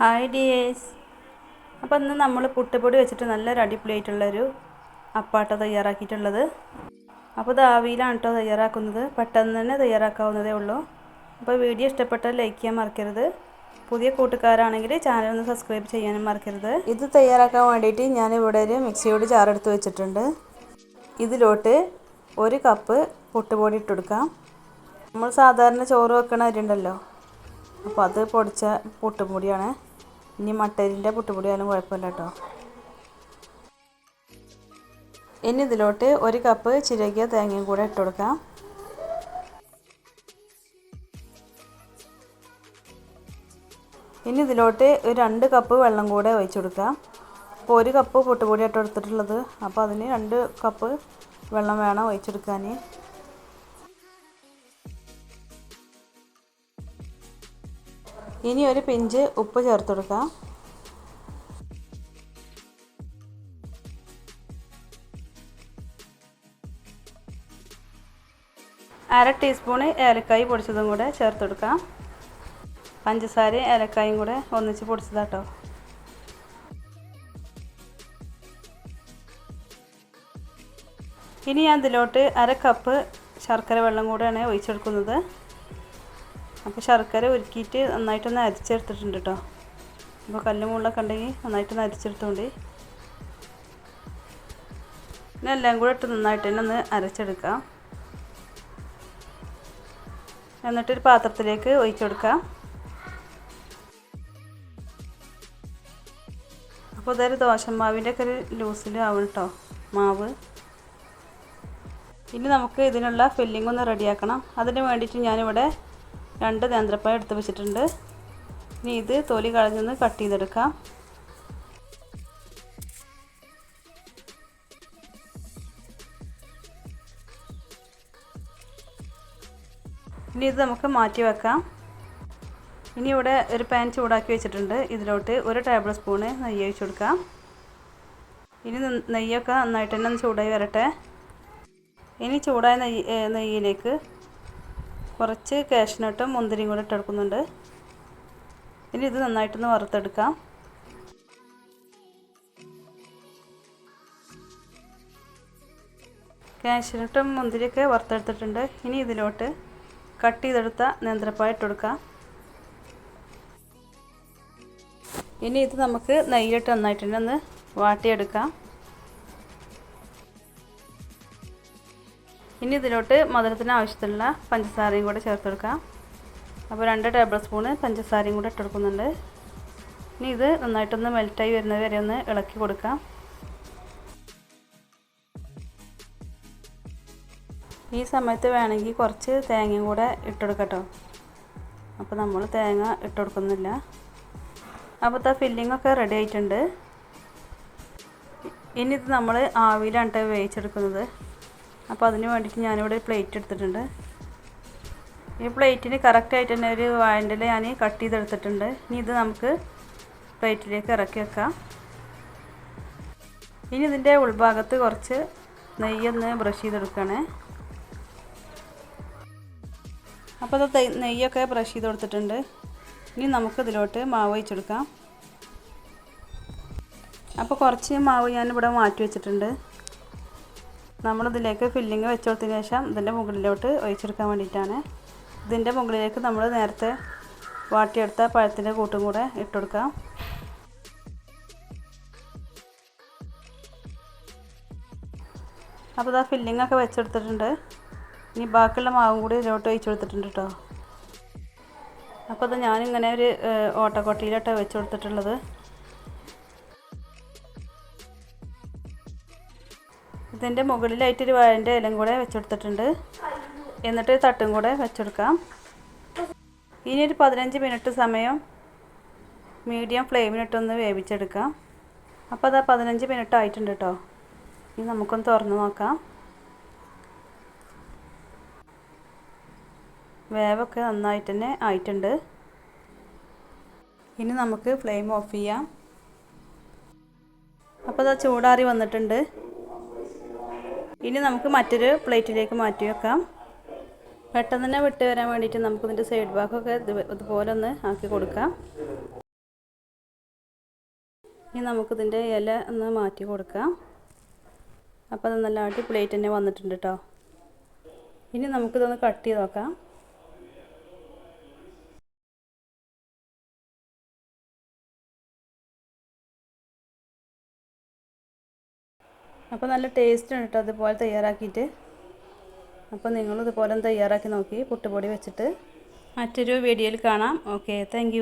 Hi ഡിയേസ് അപ്പോൾ ഇന്ന് നമ്മൾ പുട്ടുപൊടി വെച്ചിട്ട് നല്ലൊരു അടിപൊളിയായിട്ടുള്ളൊരു അപ്പാട്ട തയ്യാറാക്കിയിട്ടുള്ളത്. അപ്പോൾ ഇത് ആവിയിലാണ് കേട്ടോ തയ്യാറാക്കുന്നത്. പെട്ടെന്ന് തന്നെ തയ്യാറാക്കാവുന്നതേ ഉള്ളൂ. അപ്പോൾ വീഡിയോ ഇഷ്ടപ്പെട്ടാൽ ലൈക്ക് ചെയ്യാൻ മറക്കരുത്. പുതിയ കൂട്ടുകാരാണെങ്കിൽ ചാനൽ ഒന്ന് സബ്സ്ക്രൈബ് ചെയ്യാനും മറക്കരുത്. ഇത് തയ്യാറാക്കാൻ വേണ്ടിയിട്ട് ഞാൻ ഇവിടെ ഒരു മിക്സിയോട് ചാറെടുത്ത് വെച്ചിട്ടുണ്ട്. ഇതിലോട്ട് ഒരു കപ്പ് പുട്ടുപൊടി ഇട്ടെടുക്കാം. നമ്മൾ സാധാരണ ചോറ് വെക്കണ അരിണ്ടല്ലോ അപ്പോൾ അത് പൊടിച്ച പുട്ടുപൊടിയാണ്. ഇനി മട്ടരിന്റെ പുട്ടുപൊടിയാലും കുഴപ്പമില്ല കേട്ടോ. ഇനി ഇതിലോട്ട് ഒരു കപ്പ് ചിരകിയ തേങ്ങയും കൂടെ ഇട്ട് കൊടുക്കാം. ഇനി ഇതിലോട്ട് രണ്ട് കപ്പ് വെള്ളം കൂടെ ഒഴിച്ചു കൊടുക്കാം. അപ്പോൾ ഒരു കപ്പ് പൊട്ടുപൊടി ഇട്ട് എടുത്തിട്ടുള്ളത്. അപ്പോൾ അതിന് രണ്ട് കപ്പ് വെള്ളം വേണം ഒഴിച്ചെടുക്കാൻ ഇനി ഒരു പിഞ്ച് ഉപ്പ് ചേർത്ത് കൊടുക്കാം. അര ടീസ്പൂണ് ഏലക്കായി പൊടിച്ചതും കൂടെ ചേർത്ത് കൊടുക്കാം. പഞ്ചസാരയും ഏലക്കായും കൂടെ ഒന്നിച്ച് പൊടിച്ചതാട്ടോ. ഇനി ഞാൻ ഇതിലോട്ട് അര കപ്പ് ശർക്കര വെള്ളം കൂടെയാണ് ഒഴിച്ചെടുക്കുന്നത്. അപ്പോൾ ശർക്കര ഉരുക്കിയിട്ട് നന്നായിട്ടൊന്ന് അരിച്ചെടുത്തിട്ടുണ്ട് കേട്ടോ അപ്പോൾ കല്ല് മുകളിലൊക്കെ ഉണ്ടെങ്കിൽ നന്നായിട്ടൊന്ന് അരിച്ചെടുത്തോണ്ട്. പിന്നെ എല്ലാം കൂടെ ഇട്ട് നന്നായിട്ട് തന്നെ ഒന്ന് അരച്ചെടുക്കാം. എന്നിട്ടൊരു പാത്രത്തിലേക്ക് ഒഴിച്ചെടുക്കാം അപ്പോൾ ഇതൊരു ദോശമാവിന്റെ ഒക്കെ ഒരു ലൂസിൽ ആവും കേട്ടോ മാവ്. ഇനി നമുക്ക് ഇതിനുള്ള ഫില്ലിംഗ് ഒന്ന് റെഡിയാക്കണം. അതിന് വേണ്ടിയിട്ട് ഞാനിവിടെ രണ്ട് നേന്ത്രപ്പഴം എടുത്ത് വെച്ചിട്ടുണ്ട്. ഇനി ഇത് തൊലി കളഞ്ഞൊന്ന് കട്ട് ചെയ്തെടുക്കാം. ഇനി ഇത് നമുക്ക് മാറ്റി വെക്കാം. ഇനി ഇവിടെ ഒരു പാൻ ചൂടാക്കി വെച്ചിട്ടുണ്ട്. ഇതിലോട്ട് ഒരു ടേബിൾ സ്പൂണ് നെയ്യ് ഒഴിച്ചു കൊടുക്കാം. ഇനി നെയ്യൊക്കെ നന്നായിട്ട് തന്നെ ചൂടായി വരട്ടെ. ഇനി ചൂടായ നെയ്യ് നെയ്യിലേക്ക് കുറച്ച് കാഷ്നട്ടും മുന്തിരിയും കൂടെ ഇട്ടെടുക്കുന്നുണ്ട് ഇനി ഇത് നന്നായിട്ടൊന്ന് വറുത്തെടുക്കാം. കാഷ്നട്ടും മുന്തിരിയൊക്കെ വറുത്തെടുത്തിട്ടുണ്ട്. ഇനി ഇതിലോട്ട് കട്ട് ചെയ്തെടുത്ത നേന്ത്രപ്പായ ഇട്ടുകൊടുക്കാം ഇനി ഇത് നമുക്ക് നെയ്യിലിട്ട് നന്നായിട്ട് ഒന്ന് വാട്ടിയെടുക്കാം. ഇനി ഇതിലോട്ട് മധുരത്തിന് ആവശ്യത്തിലുള്ള പഞ്ചസാരയും കൂടെ ചേർത്ത് കൊടുക്കാം. അപ്പോൾ രണ്ട് ടേബിൾ സ്പൂണ് പഞ്ചസാരയും കൂടെ ഇട്ടെടുക്കുന്നുണ്ട് ഇനി ഇത് നന്നായിട്ടൊന്ന് മെൽറ്റായി വരുന്നത് വരെ ഒന്ന് ഇളക്കി കൊടുക്കാം. ഈ സമയത്ത് വേണമെങ്കിൽ കുറച്ച് തേങ്ങയും കൂടെ ഇട്ടെടുക്കട്ടോ അപ്പോൾ നമ്മൾ തേങ്ങ ഇട്ടെടുക്കുന്നില്ല അപ്പോൾ ആ ഫില്ലിംഗ് ഒക്കെ റെഡി ആയിട്ടുണ്ട്. ഇനി ഇത് നമ്മൾ ആവിയിലാണ് വേവിച്ചെടുക്കുന്നത്. അപ്പോൾ അതിന് വേണ്ടിയിട്ട് ഞാനിവിടെ പ്ലേറ്റ് എടുത്തിട്ടുണ്ട്. ഈ പ്ലേറ്റിന് കറക്റ്റായിട്ട് തന്നെ ഒരു വാൻഡിൽ ഞാൻ കട്ട് ചെയ്തെടുത്തിട്ടുണ്ട്. ഇനി ഇത് നമുക്ക് പ്ലേറ്റിലേക്ക് ഇറക്കി വെക്കാം. ഇനി ഇതിന്റെ ഉൾഭാഗത്ത് കുറച്ച് നെയ്യൊന്ന് ബ്രഷ് ചെയ്തെടുക്കണേ. അപ്പോൾ അത് നെയ്യൊക്കെ ബ്രഷ് ചെയ്ത് കൊടുത്തിട്ടുണ്ട് ഇനി നമുക്ക് ഇതിലോട്ട് മാവ് വെച്ചെടുക്കാം അപ്പോൾ കുറച്ച് മാവ് ഞാനിവിടെ മാറ്റി വെച്ചിട്ടുണ്ട്. നമ്മളിതിലേക്ക് ഫില്ലിങ് വെച്ച് കൊടുത്തതിന് ശേഷം ഇതിന്റെ മുകളിലോട്ട് ഒഴിച്ചെടുക്കാൻ വേണ്ടിയിട്ടാണ്. ഇതിന്റെ മുകളിലേക്ക് നമ്മൾ നേരത്തെ വാട്ടിയെടുത്ത പഴത്തിന്റെ കൂട്ടും കൂടെ ഇട്ടുകൊടുക്കാം അപ്പോൾ ഇതാ ഒക്കെ വെച്ചെടുത്തിട്ടുണ്ട് ഇനി ബാക്കിയുള്ള മാവും കൂടി ഇതിലോട്ട് ഒഴിച്ചു കൊടുത്തിട്ടുണ്ട് കേട്ടോ. അപ്പോൾ അത് ഞാനിങ്ങനെ ഒരു ഓട്ടക്കൊട്ടിയിലോട്ടാണ് വെച്ച് കൊടുത്തിട്ടുള്ളത്. ഇതിന്റെ മുകളിലായിട്ടൊരു വാഴന്റെ ഇലം കൂടെ വെച്ചെടുത്തിട്ടുണ്ട്. എന്നിട്ട് തട്ടും കൂടെ വെച്ചെടുക്കാം. ഇനി ഒരു പതിനഞ്ച് മിനിറ്റ് സമയം മീഡിയം ഫ്ലെയിമിനിട്ടൊന്ന് വേവിച്ചെടുക്കാം. അപ്പോൾ അതാ പതിനഞ്ച് മിനിറ്റ് ആയിട്ടുണ്ട് കേട്ടോ ഇനി നമുക്കൊന്ന് തുറന്ന് നോക്കാം. വേവൊക്കെ നന്നായിട്ട് തന്നെ ആയിട്ടുണ്ട്. ഇനി നമുക്ക് ഫ്ലെയിം ഓഫ് ചെയ്യാം. അപ്പോൾ അത് ചൂടാറി വന്നിട്ടുണ്ട്. ഇനി നമുക്ക് മറ്റൊരു പ്ലേറ്റിലേക്ക് മാറ്റി വെക്കാം. പെട്ടെന്ന് തന്നെ വിട്ട് വരാൻ വേണ്ടിയിട്ട് നമുക്ക് ഇതിന്റെ സൈഡ് ഭാഗമൊക്കെ ഇതുപോലെ ഒന്ന് ആക്കി കൊടുക്കാം. ഇനി നമുക്കിതിന്റെ ഇല ഒന്ന് മാറ്റി കൊടുക്കാം. അപ്പോൾ അത് നല്ല പ്ലേറ്റ് തന്നെ വന്നിട്ടുണ്ട് കേട്ടോ ഇനി നമുക്കിതൊന്ന് കട്ട് ചെയ്ത് നോക്കാം. അപ്പോൾ നല്ല ടേസ്റ്റ് ഉണ്ട് കേട്ടോ അതുപോലെ തയ്യാറാക്കിയിട്ട്. അപ്പോൾ നിങ്ങളും ഇതുപോലെ തയ്യാറാക്കി നോക്കി പുട്ടുപൊടി വെച്ചിട്ട്. മറ്റൊരു വീഡിയോയിൽ കാണാം. Okay thank